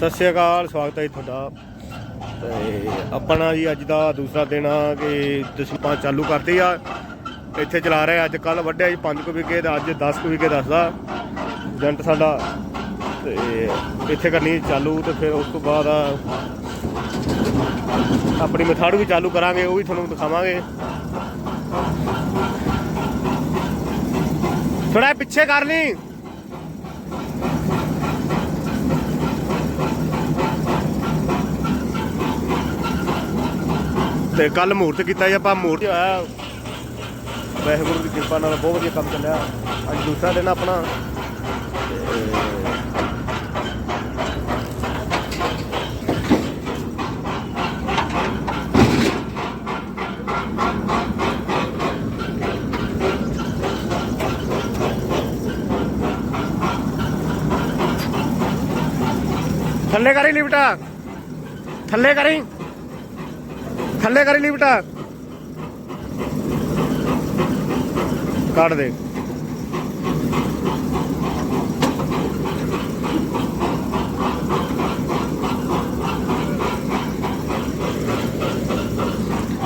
ਸਤਿ ਸ਼੍ਰੀ ਅਕਾਲ, ਸਵਾਗਤ ਹੈ ਜੀ ਤੁਹਾਡਾ। ਤੇ ਆਪਣਾ ਜੀ ਅੱਜ ਦਾ ਦੂਸਰਾ ਦਿਨ ਆ ਕਿ ਦਸਪਾਂ ਚਾਲੂ ਕਰਤੀ ਆ। ਇੱਥੇ ਚਲਾ ਰਹੇ ਅੱਜ ਕੱਲ ਵੱਢਿਆ ਜੀ 5 ਕੁ ਵਿਕੇ ਤੇ ਅੱਜ 10 ਕੁ ਵਿਕੇ ਦੱਸਦਾ। ਏਜੰਟ ਸਾਡਾ, ਤੇ ਇੱਥੇ ਕਰਨੀ ਚਾਲੂ, ਤੇ ਫਿਰ ਉਸ ਤੋਂ ਬਾਅਦ ਆਪਣੀ ਮਥਾੜੂ ਵੀ ਚਾਲੂ ਕਰਾਂਗੇ, ਉਹ ਵੀ ਤੁਹਾਨੂੰ ਦਿਖਾਵਾਂਗੇ। ਥੋੜਾ ਪਿੱਛੇ ਕਰ ਲਈ। ਤੇ ਕੱਲ ਮੂਰਤ ਕੀਤਾ ਜੀ, ਆਪਾਂ ਮੂਰਤ ਹੋਇਆ। ਵਾਹਿਗੁਰੂ ਦੀ ਕਿਰਪਾ ਨਾਲ ਬਹੁਤ ਵਧੀਆ ਕੰਮ ਚੱਲਿਆ। ਅੱਜ ਦੂਸਰਾ ਦਿਨ ਆਪਣਾ। ਥੱਲੇ ਕਰੀ ਲਿਫਟਾ ਥੱਲੇ ਕਰੀ। ਥੱਲੇ ਕਰੀ ਲਿਫਟਾ ਕੱਢ ਦੇ।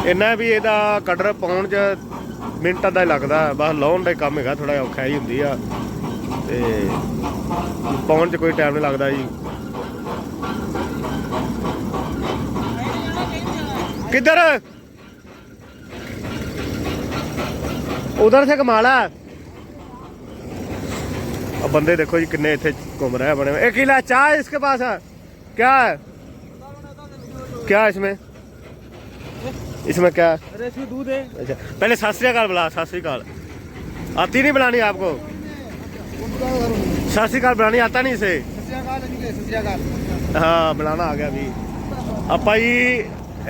ਇੰਨਾ ਵੀ ਇਹਦਾ ਕਟਰ ਪਾਉਣ ਚ ਮਿੰਟਾਂ ਦਾ ਹੀ ਲੱਗਦਾ। ਬਸ ਲਾਉਣ ਦਾ ਹੀ ਕੰਮ ਹੈਗਾ ਥੋੜਾ ਔਖਾ ਹੀ ਹੁੰਦੀ ਆ। ਤੇ ਪਾਉਣ ਚ ਕੋਈ ਟਾਈਮ ਨਹੀਂ ਲੱਗਦਾ ਜੀ। किधर? उधर से कमाला अब बंदे देखो जी किन्ने इतने घूम रहे हैं बने एक किला चाय इसके पास है। क्या है? क्या इसमें? इसमें क्या अरे इसमें दूध है। अच्छा पहले सत श्रीकाल बुला सत श्रीकाल आती नहीं बुलानी आपको? सत श्रीकाल बनानी आता नहीं इसे? हाँ बुलाना आ गया अभी। आप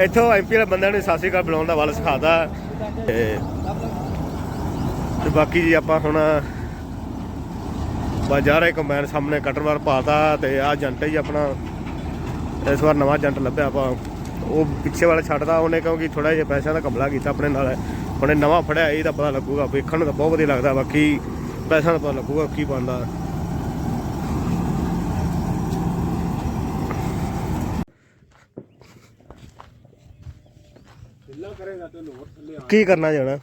ਇੱਥੋਂ ਐਮਪੀ ਦੇ ਬੰਦਿਆਂ ਨੇ ਸਤਿ ਸ਼੍ਰੀ ਅਕਾਲ ਬੁਲਾਉਣ ਦਾ ਵੱਲ ਸਿਖਾਦਾ ਤੇ ਤੇ ਬਾਕੀ ਜੀ ਆਪਾਂ ਹੁਣ ਬਾਜ਼ਾਰੇ ਕੰਬਾਈਨ ਸਾਹਮਣੇ ਕਟਰਵਾਰ ਪਾਤਾ ਤੇ ਆ ਏਜੰਟ ਹੀ ਆਪਣਾ। ਇਸ ਵਾਰ ਨਵਾਂ ਜੰਟ ਲੱਭਿਆ ਆਪਾਂ। ਉਹ ਪਿੱਛੇ ਵਾਲਾ ਛੱਡਦਾ, ਉਹਨੇ ਕਿਉਂਕਿ ਥੋੜਾ ਜਿਹਾ ਪੈਸਿਆਂ ਦਾ ਕਮਲਾ ਕੀਤਾ ਆਪਣੇ ਨਾਲ। ਉਹਨੇ ਨਵਾਂ ਫੜਿਆ, ਇਹ ਤਾਂ ਪਤਾ ਲੱਗੂਗਾ, ਵੇਖਣ ਨੂੰ ਤਾਂ ਬਹੁਤ ਵਧੀਆ ਲੱਗਦਾ, ਬਾਕੀ ਪੈਸਿਆਂ ਦਾ ਪਤਾ ਲੱਗੂਗਾ ਕੀ ਬਣਦਾ। ਕੀ ਕਰਨਾ ਜਾਣਾ?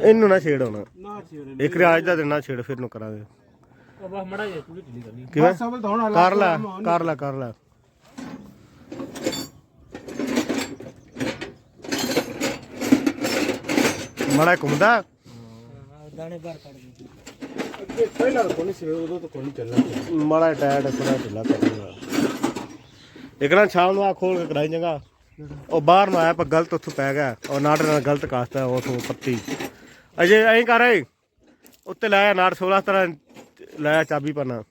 ਇਹਨੂੰ ਨਾ ਛੇੜ ਹੋਣਾ। ਇੱਕ ਰਿਆਜ ਦਾ ਦੇਣਾ ਛੇੜ ਫਿਰ ਨੂੰ ਕਰਾਂਗੇ। ਬਸ ਮੜਾ ਕਰ ਲੈ ਕਰ ਲੈ ਕਰ ਲੈ। ਮੜਾ ਘੁੰਮਦਾ। ਦਾਣੇ ਬਾਹਰ ਕੱਢ ਦੇ ਅੱਗੇ ਪਹਿਲਾਂ ਕੋਣੀ ਸੀ ਉਦੋਂ ਤਾਂ ਕੋਣੀ ਚੱਲਣਾ। ਮੜਾ ਟਾਇਰ ਥੋੜਾ ਢਿੱਲਾ ਕਰਨਾ। ਇੱਕ ਨਾ ਸ਼ਾਮ ਨੂੰ ਆ ਖੋਲ ਕੇ ਕਰਾਈ ਜਗਾ ਉਹ ਬਾਹਰ ਨੂੰ ਆਇਆ ਪਰ ਗਲਤ ਉੱਥੋਂ ਪੈ ਗਿਆ। ਉਹ ਨਾੜ ਨਾਲ ਗਲਤ ਕਾਸਤਾ ਉਥੋਂ ਪੱਤੀ। ਅਜੇ ਐਂ ਕਰ ਉੱਤੇ ਲਾਇਆ ਨਾੜ 16 ਤਰ੍ਹਾਂ ਲਾਇਆ ਚਾਬੀ ਪਨਾ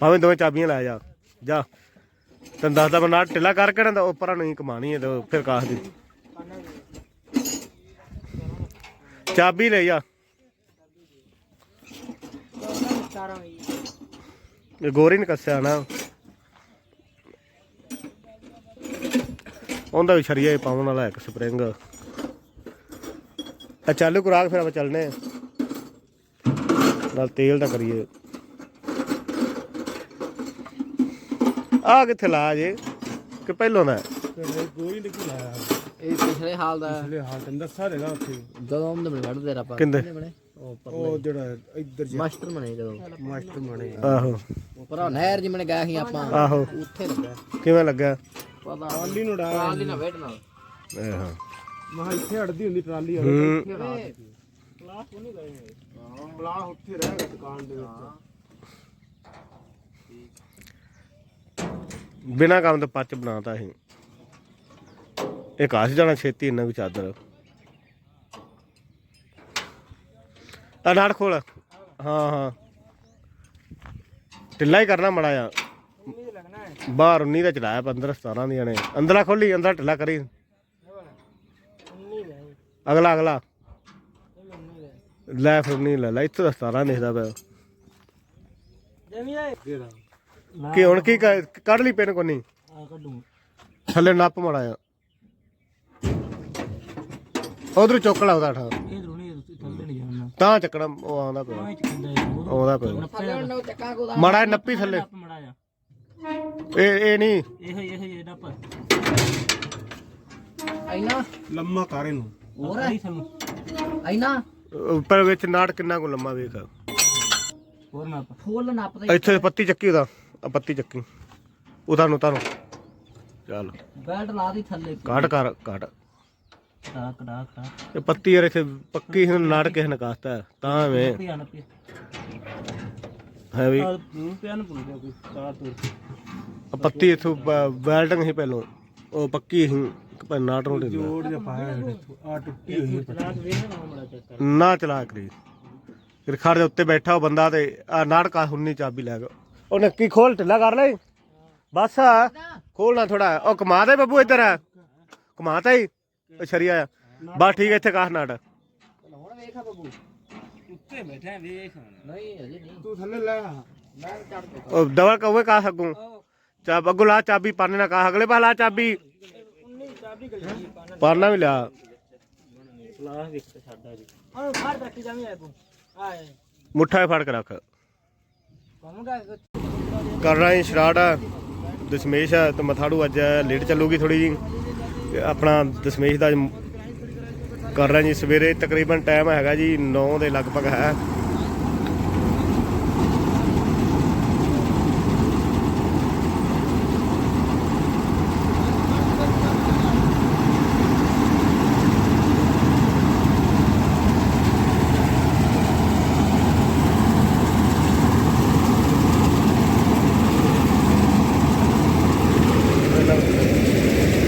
ਭਾਵੇਂ ਦੋਵੇਂ ਚਾਬੀਆਂ ਲੈ ਜਾ। ਜਾ। ਤੈਨੂੰ ਦੱਸਦਾ ਮੈਂ ਨਾੜ ਢਿੱਲਾ ਕਰਕੇ ਨਾ ਤਾਂ ਉੱਪਰਾਂ ਨਹੀਂ ਕਮਾਣੀ ਹੈ ਤੇ ਫਿਰ ਕਾਸ ਦੀ। ਚਾਬੀ ਲੈ ਜਾ। ਗੋਰੀ ਨੇ ਕੱਸਿਆ ਨਾ। ਉਹਦਾ ਵੀ ਛਰੀਆ ਹੀ ਪਾਉਣ ਵਾਲਾ ਇੱਕ ਸਪਰਿੰਗ। ਆ ਚਾਲੂ ਕੁਰਾਕ ਫਿਰ ਆਪਾਂ ਚੱਲਨੇ ਨਾਲ ਤੇਲ ਦਾ ਕਰੀਏ। ਆ ਕਿੱਥੇ ਲਾ ਜੇ? ਕਿ ਪਹਿਲੋਂ ਦਾ? ਗੋਰੀ ਨੇ ਲਾਇਆ ਇਹ ਪਿਛਲੇ ਹਾਲ ਦਾ। ਪਿਛਲੇ ਹਾਲ ਤੇ ਦੱਸਾ ਦੇਗਾ ਉੱਥੇ। ਜਦੋਂ ਉਹਨੇ ਬਣ ਵੜਦੇ ਆਪਾਂ। ਕਿੰਦੇ? ਉਹ ਜਿਹੜਾ ਇੱਧਰ ਜਿਹਾ। ਮਾਸਟਰ ਬਣੇ ਕਿਵੇਂ ਲੱਗਾ? ਪਤਾ ਟਰਾਲੀ ਨੂੰ ਡਾਇਆ ਟਰਾਲੀ ਨਾ। ਵੇਟ ਨਾਲ। ਆਹੋ ਮਹਾ ਇੱਥੇ ਅੜਦੀ ਹੁੰਦੀ ਟਰਾਲੀ ਹੂੰ। ਪਲਾਨ ਉੱਥੇ ਰਹੇਗਾ ਦੁਕਾਨ ਦੇ ਵਿੱਚ। ਬਿਨਾ ਕੰਮ ਤੋਂ ਪੱਚ ਬਣਾਤਾ ਸੀ ਇਹ ਕਾਸ ਜਾਣਾ ਛੇਤੀ ਇੰਨਾ ਵੀ ਚਾਦਰ। ਆ ਨਾੜ ਖੋਲ। ਹਾਂ ਹਾਂ। ਢਿੱਲਾ ਹੀ ਕਰਨਾ ਮੜਾ ਆ ਬਾਹਰ 19 ਦਾ ਚਲਾਇਆ 15 17 ਦੀਆਂ ਨੇ। ਅੰਦਰਲਾ ਖੋਲੀ ਅੰਦਰ ਢਿੱਲਾ ਕਰੀ। ਅਗਲਾ ਅਗਲਾ। ਲੈ ਫਿਰ ਨਹੀਂ ਲੈ ਲੈ। ਇੱਥੋਂ ਦਾ 17 ਦਿਖਦਾ ਪਿਆ। ਕੀ ਹੁਣ ਕੀ ਕਰ- ਕੱਢ ਲਈ ਪੈਨ ਕੋਨੀ? ਥੱਲੇ ਨੱਪ ਮੜਾ ਆ ਉਧਰ ਚੁੱਕ ਲਾ ਉਹਦਾ ਠਾ। ਤਾਂ ਚੱਕਣਾ ਉਹ ਆਉਂਦਾ ਪਿਆ ਆਉਂਦਾ ਪਿਆ ਮੜਾ ਨੱਪੀ ਥੱਲੇ। ਮੜਾ ਜਾ ਇਹ ਇਹ ਨਹੀਂ। ਇਹੋ ਇਹੋ ਜਿਹੜਾ ਪਰ ਐਨਾ ਲੰਮਾ ਕਾਰੇ ਨੂੰ। ਹੋਰ? ਨਹੀਂ ਸਾਨੂੰ। ਐਨਾ ਉੱਪਰ ਵਿੱਚ ਨਾੜ ਕਿੰਨਾ ਕੁ ਲੰਮਾ ਵੇਖ। ਹੋਰ ਨਾ ਫੁੱਲ ਨੱਪਦਾ ਇੱਥੇ ਪੱਤੀ ਚੱਕੀ ਉਹਦਾ। ਆ ਪੱਤੀ ਚੱਕੀ। ਉਹਦਾ ਨੂੰ ਤਾਨੂੰ ਚੱਲ। ਬੈਲਟ ਲਾ ਦੀ ਥੱਲੇ। ਕਾਟ ਕਰ ਕਾਟ ਡਾਕ ਡਾਕ ਇਹ ਪੱਤੀ ਯਾਰ ਇੱਥੇ ਪੱਕੀ ਹੁਣ ਨਾੜ ਕਿਸੇ ਨੇ ਕਾਸਤਾ। ਤਾਂ ਐਵੇਂ। ਪਿਆ ਨਾ ਪਿਆ ਹੈ ਵੀ? ਆ ਨੂੰ ਨਾ ਕੋਈ ਤਾਰ ਤੂਰ ਆ ਪੱਤੀ ਇਥੋਂ ਵੈਲਡਿੰਗ ਸੀ ਪਹਿਲੋਂ। ਉਹ ਪੱਕੀ ਸੀ ਪਰ ਨਾੜ ਨੂੰ ਢਿੱਲਾ ਜੋੜ ਜਿਹਾ ਪਾਇਆ ਆ ਟੁੱਟੀ ਹੋਈ ਹੈ ਵੇਖ ਨਾ ਨਾ ਚਲਾ ਕਰੀ ਫਿਰ ਖੜ ਦੇ ਉੱਤੇ ਬੈਠਾ ਉਹ ਬੰਦਾ ਤੇ ਆ ਨਾੜ ਕਾ ਹੁੰਨੀ ਚਾਬੀ ਲੈ ਗਿਆ ਉਹ ਨੱਕੀ ਖੋਲ ਢਿੱਲਾ ਕਰ ਲੈ ਬਸ ਖੋਲਣਾ ਥੋੜਾ ਉਹ ਕਮਾ ਦੇ ਬੱਬੂ ਇੱਧਰ। ਕਮਾ ਤਾ ਹੀ ਉਹ ਛਰੀਆ ਆ। ਬਸ ਠੀਕ ਹੈ ਇੱਥੇ ਕਾਹ ਨਾੜ ਹੁਣ ਵੇਖਾ ਬੱਬੂ। ਉੱਤੇ ਬੈਠਾ ਵੇਖ ਨਹੀਂ ਅਜੇ ਨਹੀਂ ਤੂੰ ਥੱਲੇ ਲੈ ਮੈਂ ਚੜ ਕੇ ਉਹ ਡਬਲ ਕਹੂਏ ਕਾ ਸਕੂੰ? ਚਾਬ ਅੱਗੋਂ ਲਾ ਚਾਬੀ ਪਾਣੇ ਨਾ ਕਾ ਅਗਲੇ ਪਾ ਲਾ ਚਾਬੀ। ਚਾਬੀ ਪਾਣਾ ਵੀ ਲਿਆ ਸਲਾਹ ਵੇਖ ਸਾਡਾ ਜੀ ਹਾਂ ਫਾੜ ਰੱਖੀ ਮੁੱਠਾ ਹੀ ਫੜ ਕੇ ਰੱਖ। ਕਹੂੰਗਾ ਕਰ ਰਹਾ ਹਾਂ ਸ਼ਰਾਟ ਦਸ਼ਮੇਸ਼ ਹੈ ਤੇ ਮਥਾੜੂ ਅੱਜ ਲੇਟ ਚੱਲੂਗੀ ਥੋੜੀ ਜੀ ਆਪਣਾ ਦਸ਼ਮੇਸ਼ ਦਾ ਅੱਜ ਕਰ ਰਹੇ ਜੀ ਸਵੇਰੇ ਤਕਰੀਬਨ ਟਾਈਮ ਹੈਗਾ ਜੀ 9 ਦੇ ਲਗਭਗ ਹੈ।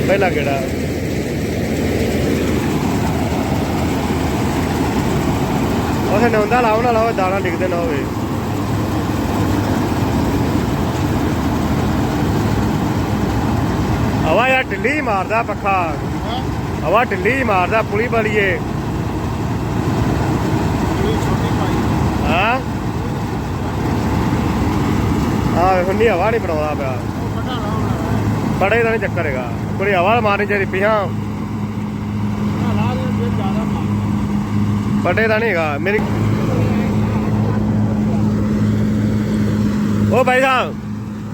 ਪਹਿਲਾ ਕਿਹੜਾ? ਉਹ ਨੌਂਦਾ ਲਾਓ ਨਾ ਲਾਓ ਦਾਣਾ ਡਿੱਗਦੇ ਨਾ ਹੋਵੇ। ਹਵਾ ਯਾਰ ਢਿੱਲੀ ਮਾਰਦਾ ਪੱਖਾ। ਹਵਾ ਢਿੱਲੀ ਮਾਰਦਾ ਪੁਲੀ ਬਲੀਏ। ਹਾਂ? ਹਾਂ ਹੁੰਨੀ ਹਵਾ ਨਹੀਂ ਬਣਾਉਂਦਾ ਪਿਆ। ਬੜੇ ਦਾ ਨਹੀਂ ਚੱਕਰ ਹੈਗਾ। ਕੋਈ ਹਵਾ ਮਾਰਨੀ ਚਾਹੀਦੀ ਪਿਆ बड़े का नहीं हैगा। मेरी ओ भाई साहब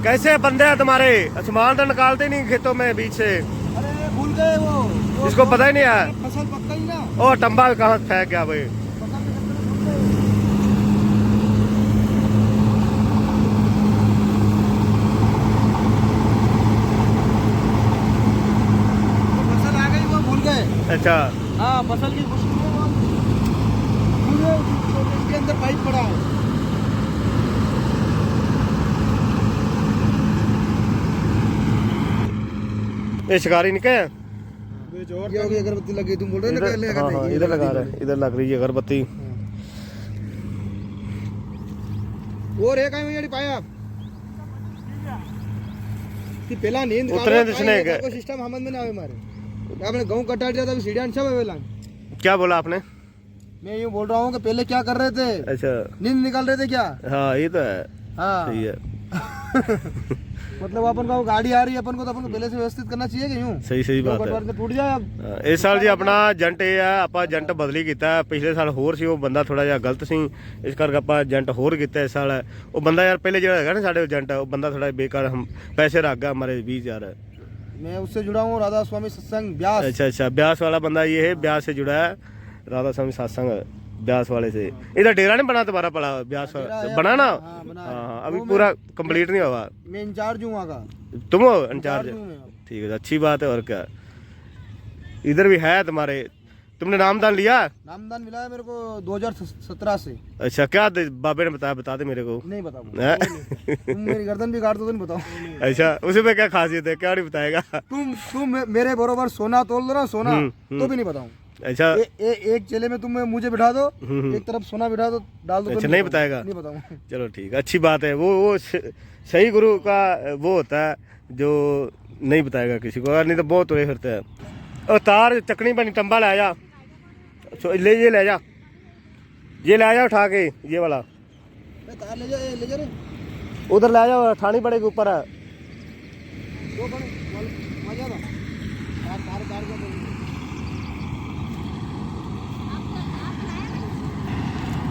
कैसे बंदे हैं तुम्हारे? सामान तो निकालते नहीं खेतों में बीच से। अरे भूल गए वो। इसको पता ही नहीं है। फ़सल पक्का ही ना? ओ टंबा कहाँ फेंक गया भाई। फ़सल आ गई वो भूल गए। अच्छा। हाँ फ़सल की खुशी अंदर पाइप पड़ा है ये शिकारी निकले हैं ये होगी अगरबत्ती लगी तुम बोल रहे हो ना इधर हाँ हाँ इधर लगा रहे हैं, इधर लग रही है अगरबत्ती और एक आई मेरी पाया आप कि पहला नींद उतरे दिसने के- को सिस्टम हमद में ना आवे मारे आपने गांव कटा दिया था अभी सीढ़ियां सब है वेला क्या बोला आपने मैं यूं बोल रहा हूँ कि पहले क्या कर रहे थे अच्छा नींद निकाल रहे थे क्या हाँ ये तो है हाँ सही है मतलब अपन का वो गाड़ी आ रही है अपन को तो अपन को पहले से व्यवस्थित करना चाहिए कि यूं सही सही बात है कटवार के टूट जाए अब ਹਾਂ, ਇਸ ਸਾਲ ਜੀ ਆਪਣਾ ਏਜੰਟ ਇਹ ਆ ਆਪਾਂ ਏਜੰਟ ਬਦਲੀ ਕੀਤਾ ਪਿਛਲੇ ਸਾਲ ਹੋਰ ਸੀ ਉਹ ਬੰਦਾ ਥੋੜਾ ਜਿਹਾ ਗਲਤ ਸੀ ਇਸ ਕਰਕੇ ਆਪਾਂ ਏਜੰਟ ਹੋਰ ਕੀਤਾ ਇਸ ਸਾਲ ਉਹ ਬੰਦਾ ਯਾਰ ਪਹਿਲੇ ਜਿਹੜਾ ਹੈਗਾ ਨਾ ਸਾਡੇ ਏਜੰਟ ਉਹ ਬੰਦਾ ਥੋੜਾ ਬੇਕਾਰ ਹਮ ਪੈਸੇ ਰੱਖ ਗਿਆ हमारे 20000 मैं उससे जुड़ा हूँ राधा स्वामी सत्संग ब्यास अच्छा अच्छा ब्यास वाला बंदा ये है ब्यास से जुड़ा है राधा स्वामी सत्संग ब्यास वाले से इधर डेरा नहीं बना तुम्हारा पड़ा ब्यास डेरा वाला है, बना ना हाँ, बना हाँ है। हाँ अभी वो पूरा कंप्लीट नहीं हुआ मैं इंचार्ज हूँ वहाँ का तुम हो इंचार्ज हूँ मैं अब। ठीक है अच्छी बात है और क्या इधर भी है तुम्हारे तुमने नामदान लिया नामदान मिला है मेरे को 2017 से अच्छा क्या दे- बाबे ने बताया बता दे मेरे को नहीं बताऊंगा हैं? तुम मेरी गर्दन भी काट दो तो नहीं बताऊँ अच्छा उसी में क्या खासियत है क्या नहीं बताएगा तुम तुम मे- मेरे बरोबर सोना तोल दो ना सोना हम्म, तो भी नहीं बताऊँ अच्छा। ए, ए, एक चेले में तुम मुझे बिठा दो हम्म। एक तरफ़ सोना बिठा दो डाल दो अच्छा, नहीं बताएगा? नहीं बताऊँगा। चलो ठीक है अच्छी बात है वो वो सही गुरु का वो होता है जो नहीं बताएगा किसी को अगर नहीं तो बहुत तुरे फिरते हैं। और तार चकनी बनी टंबा ले जा ले ये ले जा। ये ले जा उठा के ये वाला। तार ले जा ले जा उधर ले जाओ ठानी पड़े के ऊपर है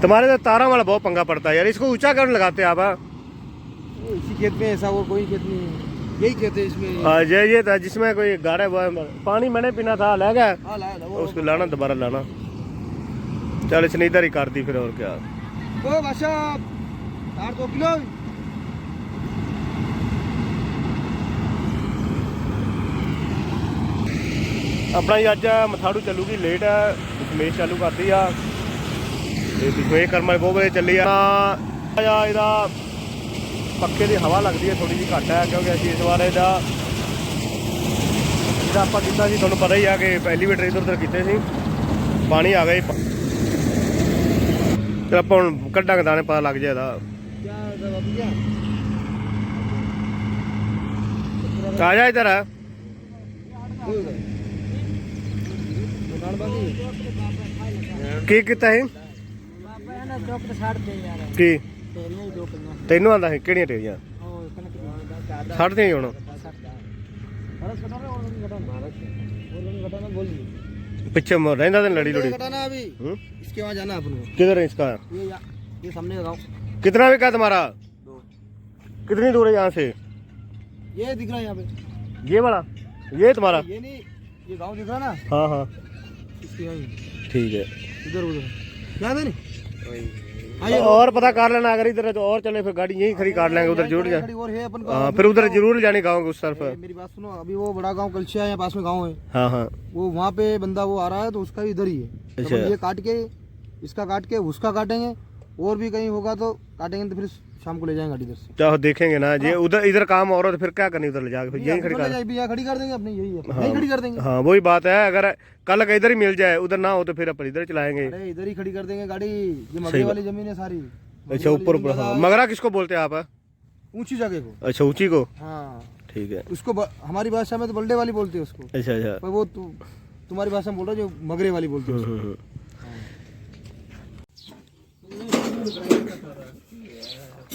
तुम्हारे तो तारा वाला बहुत पंगा पड़ता है यार इसको ऊंचा क्यों नहीं लगाते आप हाँ? वो इसी खेत में ऐसा और कोई खेत नहीं है यही खेत है इसमें आ, ये ये था जिसमें कोई गाढ़ा हुआ है पानी मैंने पीना था ले गया हाँ लाया था वो उसको लाना दोबारा लाना चल इसने इधर ही कर दी फिर और क्या वो भाषा चार दो किलो ਆਪਣਾ ਹੀ ਅੱਜ ਮਥਾੜੂ ਚੱਲੂਗੀ ਲੇਟ ਹੈ ਦਸ਼ਮੇਸ਼ ਚਾਲੂ ਕਰਦੀ ਆ ਇਹ ਦੇਖੋ ਇਹ ਕਰਮਾ ਬਹੁਤ ਵਧੀਆ ਚੱਲੀ ਆ। ਆ ਇਹਦਾ ਪੱਖੇ ਦੀ ਹਵਾ ਲੱਗਦੀ ਹੈ ਥੋੜੀ ਜੀ ਘੱਟ ਹੈ ਕਿਉਂਕਿ ਅਸੀਂ ਇਸ ਵਾਰ ਇਹਦਾ ਜਿਹੜਾ ਆਪਾਂ ਕੀਤਾ ਸੀ, ਤੁਹਾਨੂੰ ਪਤਾ ਹੀ ਆ ਕਿ ਐਲੀਵੇਟਰ ਇਧਰ ਉਧਰ ਕੀਤੇ ਸੀ। ਪਾਣੀ ਆ ਗਿਆ ਤੇ ਆਪਾਂ ਹੁਣ ਕੱਢਾਂਗੇ ਦਾਣੇ, ਪਤਾ ਲੱਗ ਜਾਏ ਇਹਦਾ। ਆ ਜਾ ਇਧਰ। ਆ ਕੀ ਕੀਤਾ ਹੈ ਬਾਬਾ ਇਹਨਾਂ ਚੌਕ ਤੇ ਛੱਡ ਦੇ ਯਾਰ ਕੀ ਤੇ ਨਹੀਂ ਦੋ ਪਈਆਂ ਤੈਨੂੰ ਆਂਦਾ ਸੀ ਕਿਹੜੀਆਂ ਟੇਰੀਆਂ ਉਹ ਕਣਕ ਦੀ ਛੱਡ ਦੇ ਹੁਣ भारत घटाना और नहीं घटाना भारत और नहीं घटाना बोल दिए ਪਿੱਛੇ ਮ- ਰਹਿੰਦਾ ਤੇ ਲੜੀ ਲੜੀ घटाना अभी हम्म? इसके वहाँ जाना है अपन को किधर है इसका ये या- ये सामने का गाँव कितना भी का तुम्हारा दो कितनी दूर है यहाँ से ये दिख रहा है यहाँ पे ये वाला ये तुम्हारा ये नहीं ये गांव दिख रहा है ना हाँ हाँ इसके वहीं ठीक है इधर उधर याद है नहीं हाँ, ये और पता कर लेना अगर इधर तो और चले फिर गाड़ी यहीं खड़ी काट लेंगे उधर जुड़ जाए। है हाँ फिर उधर ज़रूर जाने गाँव के उस तरफ़। मेरी बात सुनो अभी वो बड़ा गाँव कलशिया है पास में गाँव है। हाँ हाँ। वो वहाँ पे बंदा वो आ रहा है तो उसका भी इधर ही है। तो अच्छा। ये काट के इसका काट के उसका काटेंगे और भी कहीं होगा तो काटेंगे तो फिर शाम को ले जाएँगे गाड़ी इधर से। चाहो देखेंगे ना ये उधर इधर काम और हो तो फिर क्या करनी उधर ले जाके? फिर यहीं खड़ी कर। जाए, भी खड़ी कर देंगे अपनी यही है। यहीं खड़ी कर देंगे। हाँ वही बात है अगर कल का इधर ही मिल जाए उधर ना हो तो फिर अपन इधर चलाएँगे। अरे इधर ही खड़ी कर देंगे गाड़ी ये मगरे वाली ज़मीन है सारी। अच्छा ऊपर ऊपर हाँ। मगरा किसको बोलते हैं आप? ऊँची जगह को। अच्छा ऊँची को? हाँ। ठीक है। उसको हमारी भाषा में तो बल्डे वाली बोलते हैं उसको। अच्छा अच्छा। पर वो तुम्हारी भाषा में बोल रहा जो मगरे वाली बोलते हैं।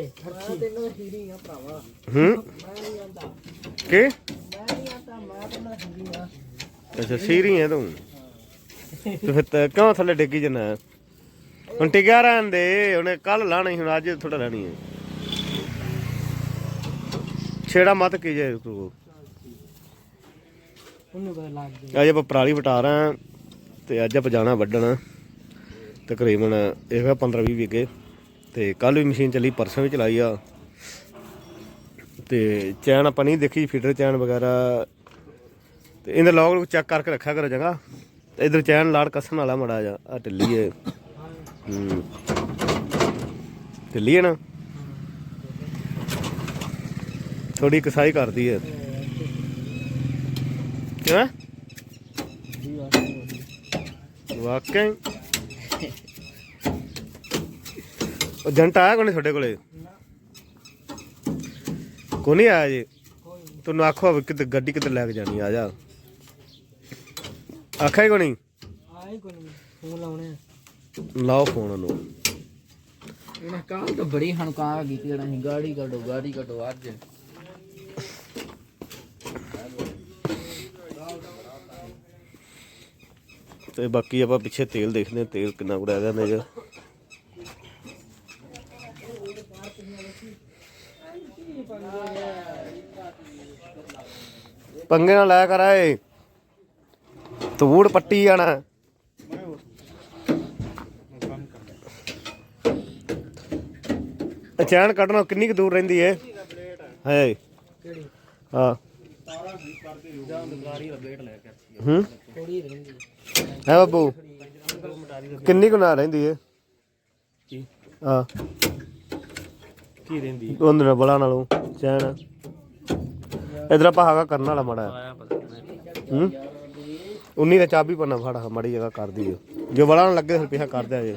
ਹਾਏ ਖਰਚੀ ਤੈਨੂੰ ਹੀਰੀ ਆ ਭਰਾਵਾ। ਹੂੰ? ਮੈਂ ਨਹੀਂ ਆਂਦਾ ਕੀ? ਮੈਂ ਨਹੀਂ ਆਂਦਾ ਮੈਂ ਤੈਨੂੰ ਹੀਰੀ ਆ। ਅੱਛਾ ਸੀਰੀ ਹੈ ਤੂੰ। ਤੇ ਫਿਰ ਤਾਂ ਕਿਉਂ ਥੱਲੇ ਡਿੱਗੀ ਜਨਾ ਹੁਣ ਟਿਕਿਆ ਰਹਿਣ ਦੇ ਉਹਨੇ ਕੱਲ ਲਾਣੀ ਹੁਣ ਅੱਜ ਥੋੜਾ ਲੈਣੀ ਹੈ ਛੇੜਾ ਮਤ ਕੀ ਜੇ ਤੂੰ? ਉਹਨੂੰ ਪਤਾ ਲੱਗ ਗਿਆ। ਅੱਜ ਆਪਾਂ ਪਰਾਲੀ ਵਟਾ ਰਹੇ ਤੇ ਅੱਜ ਆਪਾਂ ਜਾਣਾ ਵੱਢਣ। ਤਕਰੀਬਨ ਇਹ ਹੈ 15 20 ਵਿਗੇ ਤੇ ਕੱਲ ਵੀ ਮਸ਼ੀਨ ਚੱਲੀ, ਪਰਸੋਂ ਵੀ ਚਲਾਈ ਆ। ਤੇ ਚੈਨ ਆਪਾਂ ਨਹੀਂ ਦੇਖੀ, ਫੀਡਰ ਚੈਨ ਵਗੈਰਾ। ਤੇ ਇਹਦੇ ਲੌਗ ਚੈੱਕ ਕਰਕੇ ਰੱਖਿਆ ਕਰੋ ਜਗਾ ਤੇ ਇਧਰ ਚੈਨ ਲਾੜ ਕੱਸਣ ਵਾਲਾ ਮੜਾ ਜਾ ਆ ਢਿੱਲੀ ਏ। ਢਿੱਲੀ ਹੈ ਨਾ? ਥੋੜੀ ਕਸਾਈ ਕਰਦੀ ਹੈ ਕਿਵੇਂ? ਵਾਕਈ। ਉਹ ਜੰਟਾ ਆਇਆ ਤੁਹਾਡੇ ਕੋਲੇ? ਕੋ ਨਹੀਂ ਆਇਆ ਜੀ। ਆਖੋ ਕਿਤੇ ਗੱਡੀ ਕਿਤੇ ਲੈ ਕੇ ਜਾਣੀ ਆ ਜਾ। ਆਖਿਆ ਹੀ ਕੋ ਨਹੀਂ? ਆਏ ਕੋਈ ਨਹੀਂ। ਫੋਨ ਲਾਉਣੇ ਲਾਓ ਫੋਨ ਉਹਨੂੰ। ਇਹਨਾਂ ਕਾਲ ਤਾਂ ਬੜੀ ਹਣਕਾ ਕੀਤੀ ਜਿਹੜਾ ਸੀ ਗਾੜੀ ਕੱਢੋ ਗਾੜੀ ਕੱਢੋ ਅੱਜ। ਤੇ ਬਾਕੀ ਆਪਾਂ ਪਿੱਛੇ ਤੇਲ ਦੇਖਦੇ ਹਾਂ ਤੇਲ ਕਿੰਨਾ ਕੁ ਰਹਿ ਗਿਆ ਨੇ ਪੰਗੇ ਨਾਲ ਲਾਇਆ ਕਰ ਆਏ। ਤੂੜ ਪੱਟੀ ਜਾਣਾ। ਅਚਾਨ ਕੱਢਣਾ ਕਿੰਨੀ ਕੁ ਦੂਰ ਰਹਿੰਦੀ ਹੈ। ਹੈ? ਕਿਹੜੀ ਹਾਂ ਬਾਬੂ? ਕਿੰਨੀ ਕੁ ਨਾ ਰਹਿੰਦੀ ਹੈ ਕੀ? ਹਾਂ। ਕੀ ਰਹਿੰਦੀ ਉਹਦੇ ਨਾਲ ਬਲਾ ਨਾਲੋਂ ਚੈਨ। ਇਧਰ ਆਪਾਂ ਹੈਗਾ ਕਰਨ ਵਾਲਾ ਮਾੜਾ ਆਇਆ ਹੂੰ? 19 ਦਾ ਚਾਬੀ ਪੰਨਾ ਫੜਾ ਮੜੀ ਜਗ੍ਹਾ ਕਰ ਦਿਓ ਜੇ ਵੜਾਣ ਲੱਗੇ ਫਿਰ ਕਰ ਦਿਆ ਜੇ।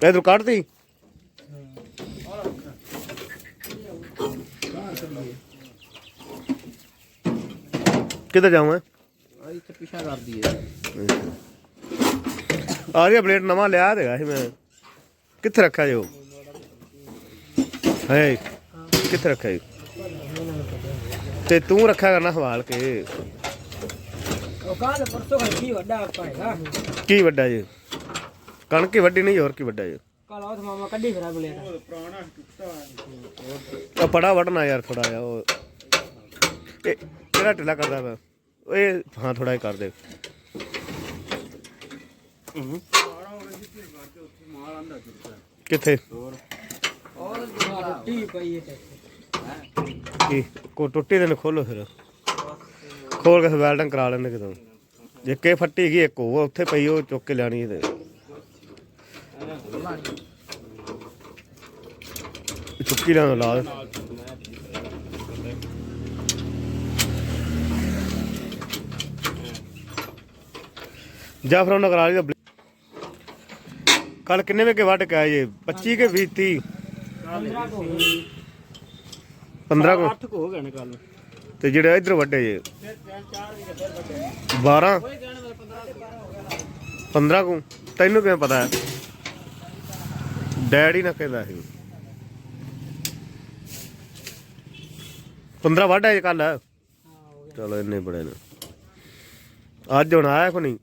ਇਧਰ ਕੱਢਦੀ ਕਿੱਧਰ ਜਾਵਾਂ ਆ ਇੱਥੇ ਪਿਛਾ ਕਰਦੀ ਹੈ ਆ ਜੀ ਪਲੇਟ ਨਵਾਂ ਲਿਆ ਦੇਗਾ ਸੀ ਮੈਂ। ਕਿੱਥੇ ਰੱਖਿਆ ਜੋ ਹੈ ਕਿੱਥੇ ਰੱਖਿਆ ਜੀ? ਤੇ ਤੂੰ ਰੱਖਿਆ ਕਰਨਾ ਹਵਾਲ ਕੇ। ਉਹ ਕਾਲ ਪਰਸੋਂ ਖੜੀ ਵੱਡਾ ਆਪਾਂ ਹੈਗਾ ਕੀ ਵੱਡਾ ਜੀ? ਕਣਕ ਹੀ ਵੱਡੀ ਨਹੀਂ ਹੋਰ ਕੀ ਵੱਡਾ ਜੀ? ਕਾਲ ਉਹ ਮਾਮਾ ਕੱਢੀ ਫਿਰਾ ਬਲੇ ਉਹ ਪੜਾ ਵੜਨਾ ਯਾਰ ਥੋੜਾ ਜਿਹਾ ਉਹ। ਇਹ ਕਿਹੜਾ ਢਿੱਲਾ ਕਰਦਾ ਵਾ ਇਹ ਹਾਂ ਥੋੜਾ ਜਿਹਾ ਕਰ ਦੇ। ਕਿੱਥੇ? ਔਰ ਟੀ ਪਈ ਹੈ ਕੀ? ਕੋ ਟੁੱਟੀ ਦੇ ਖੋਲੋ ਫਿਰ। ਖੋਲ ਕੇ ਵੈਲਡਿੰਗ ਕਰਾ ਲੈਂਦੇ ਕਿਤੋਂ। ਜੇ ਫੱਟੀ ਗਈ, ਇੱਕ ਉਹ ਉੱਥੇ ਪਈ ਉਹ ਚੁੱਕ ਕੇ ਲੈਣੀ ਤੇ ਚੁੱਕੀ ਨਾਲ। ਲਾ ਦੇ। ਫਿਰ ਉਹਨਾਂ ਕਰਾ ਲਈ ਕੱਲ ਕਿੰਨੇ ਵੇ ਕੇ ਵੱਢ ਕੇ ਆਏ ਜੇ? 25 ਕੇ 20 30 15 ਕੋ ਹੋ 15 ਕੋ 8 ਕੋ ਹੋ ਗਏ ਨੇ ਕੱਲ ਤੇ ਜਿਹੜੇ ਇਧਰ ਵੱਡੇ ਜੇ। 12 15 ਕੋ। ਤੈਨੂੰ ਕਿਵੇਂ ਪਤਾ ਹੈ? ਡੈਡੀ ਨਾ ਕਹਿੰਦਾ ਸੀ। 15 ਵੱਡਾ ਹੈ ਕੱਲ ਚਲੋ ਇੰਨੇ ਬੜੇ ਨੇ। ਅੱਜ ਹੁਣ ਆਇਆ ਕੋ ਨਹੀਂ?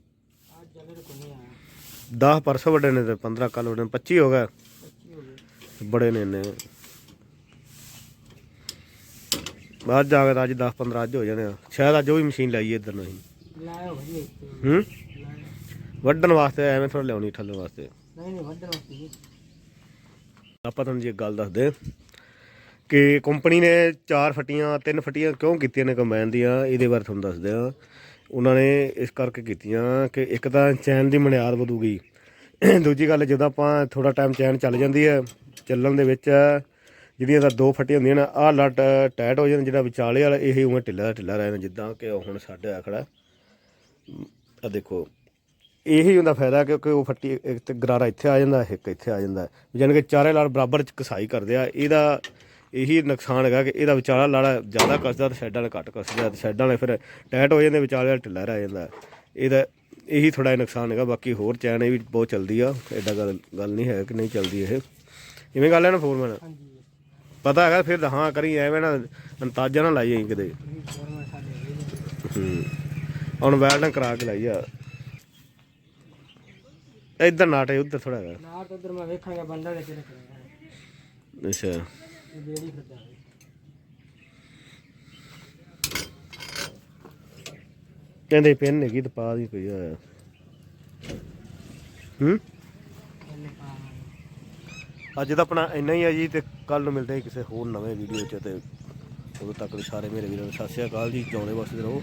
ਅੱਜ ਜਲੇ ਕੋ ਨਹੀਂ ਆਇਆ 10 ਪਰਸੋਂ ਵੱਡੇ ਨੇ ਤੇ 15 ਕੱਲ ਵੱਡੇ ਨੇ। 25 ਹੋ ਗਏ 25 ਹੋ ਗਏ। ਬੜੇ ਨੇ ਇੰਨੇ। ਬਾਅਦ ਜਾ ਕੇ ਤਾਂ ਅੱਜ 10 15 ਅੱਜ ਹੋ ਜਾਣੇ ਆ। ਸ਼ਾਇਦ ਅੱਜ ਉਹ ਵੀ ਮਸ਼ੀਨ ਲਾਈਏ ਇੱਧਰ ਨੂੰ ਅਸੀਂ। ਵਧੀਆ ਹੂੰ। ਵੱਢਣ ਵਾਸਤੇ ਐਵੇਂ ਥੋੜਾ ਲਿਆਉਣੀ ਠੱਲਣ ਵਾਸਤੇ। ਨਹੀਂ ਨਹੀਂ ਵੱਢਣ ਵਾਸਤੇ ਜੀ। ਆਪਾਂ ਤੁਹਾਨੂੰ ਜੀ ਇੱਕ ਗੱਲ ਦੱਸਦੇ ਕਿ ਕੰਪਨੀ ਨੇ ਚਾਰ ਫੱਟੀਆਂ ਤਿੰਨ ਫੱਟੀਆਂ ਕਿਉਂ ਕੀਤੀਆਂ ਨੇ ਕੰਬਾਈਨ ਦੀਆਂ ਇਹਦੇ ਬਾਰੇ ਤੁਹਾਨੂੰ ਦੱਸਦੇ ਆ ਉਹਨਾਂ ਨੇ ਇਸ ਕਰਕੇ ਕੀਤੀਆਂ ਕਿ ਇੱਕ ਤਾਂ ਚੈਨ ਦੀ ਮਨਿਆਦ ਵਧੂਗੀ। ਦੂਜੀ ਗੱਲ ਜਦੋਂ ਆਪਾਂ ਥੋੜਾ ਟਾਈਮ ਚੈਨ ਚੱਲ ਜਾਂਦੀ ਹੈ ਚੱਲਣ ਦੇ ਵਿੱਚ ਜਿਹੜੀਆਂ ਤਾਂ ਦੋ ਫੱਟੀਆਂ ਹੁੰਦੀਆਂ ਨੇ, ਆਹ ਲੱਟ ਟਾਈਟ ਹੋ ਜਾਂਦਾ ਜਿਹੜਾ ਵਿਚਾਲੇ ਵਾਲਾ, ਇਹ ਉਵੇਂ ਢਿੱਲਾ ਦਾ ਢਿੱਲਾ ਰਹਿ ਜਾਂਦਾ, ਜਿੱਦਾਂ ਕਿ ਉਹ ਹੁਣ ਸਾਡੇ ਆਖੜਾ ਆ ਦੇਖੋ, ਇਹੀ ਹੁੰਦਾ ਫਾਇਦਾ ਕਿਉਂਕਿ ਉਹ ਫੱਟੀ ਇੱਕ ਤੇ ਗਰਾਰਾ ਇੱਥੇ ਆ ਜਾਂਦਾ, ਇੱਕ ਇੱਥੇ ਆ ਜਾਂਦਾ। ਯਾਨੀ ਕਿ ਚਾਰੇ ਲੜ ਬਰਾਬਰ ਚ ਕਸਾਈ ਕਰਦੇ ਆ, ਇਹਦਾ ਇਹੀ ਨੁਕਸਾਨ ਹੈਗਾ ਕਿ ਇਹਦਾ ਵਿਚਾਲਾ ਲਾੜਾ ਜ਼ਿਆਦਾ ਕੱਸਦਾ ਤੇ ਸਾਈਡਾਂ ਵਾਲੇ ਘੱਟ ਕੱਸਦਾ, ਤੇ ਸਾਈਡਾਂ ਵਾਲੇ ਫਿਰ ਟਾਈਟ ਹੋ ਜਾਂਦੇ, ਵਿਚਾਲੇ ਵਾਲਾ ਢਿੱਲਾ ਰਹਿ ਜਾਂਦਾ। ਇਹਦਾ ਇਹੀ ਥੋੜਾ ਜਿਹਾ ਨੁਕਸਾਨ ਹੈਗਾ, ਬਾਕੀ ਹੋਰ ਚੈਨ ਇਹ ਵੀ ਬਹੁਤ ਚੱਲਦੀ ਆ, ਐਡਾ ਗੱਲ ਗੱਲ ਨਹੀਂ ਹੈ ਕਿ ਨਹੀਂ ਚੱਲਦੀ ਇਹ। ਇਵੇਂ ਗੱਲ ਹੈ ਨਾ ਫੋਰਮੈਨ? ਹਾਂਜੀ। ਪਤਾ ਹੈਗਾ ਫਿਰ ਹਾਂ ਕਰੀ ਐਵੇਂ ਨਾ ਅੰਤਾਜ਼ਾ ਨਾ ਲਾਈ ਜਾਈਂ ਕਿਤੇ। ਹੂੰ। ਹੁਣ ਵੈਲਡਿੰਗ ਕਰਾ ਕੇ ਲਾਈ ਆ। ਇੱਧਰ ਨਾਟੇ ਉੱਧਰ ਥੋੜਾ ਹੈਗਾ ਨਾ ਤਾਂ ਉਧਰ ਮੈਂ ਵੇਖਾਂਗਾ ਬੰਦਾ ਦੇ ਕਿਹੜੇ ਕਰਾਂਗਾ ਅੱਛਾ। ਫਿਰਦਾ ਕਹਿੰਦੇ ਪਿੰਨ ਹੈਗੀ ਤੇ ਪਾ ਦੀ ਕੋਈ ਹੋਇਆ ਹੂੰ? ਅੱਜ ਤਾਂ ਆਪਣਾ ਇੰਨਾ ਹੀ ਹੈ ਜੀ ਤੇ ਕੱਲ ਨੂੰ ਮਿਲਦੇ ਹਾਂ ਕਿਸੇ ਹੋਰ ਨਵੇਂ ਵੀਡੀਓ 'ਚ ਤੇ ਉਦੋਂ ਤੱਕ ਲਈ ਸਾਰੇ ਮੇਰੇ ਵੀਰਾਂ ਨੂੰ ਸਤਿ ਸ਼੍ਰੀ ਅਕਾਲ ਜੀ, ਜਿਉਂਦੇ ਵਸਦੇ ਰਹੋ।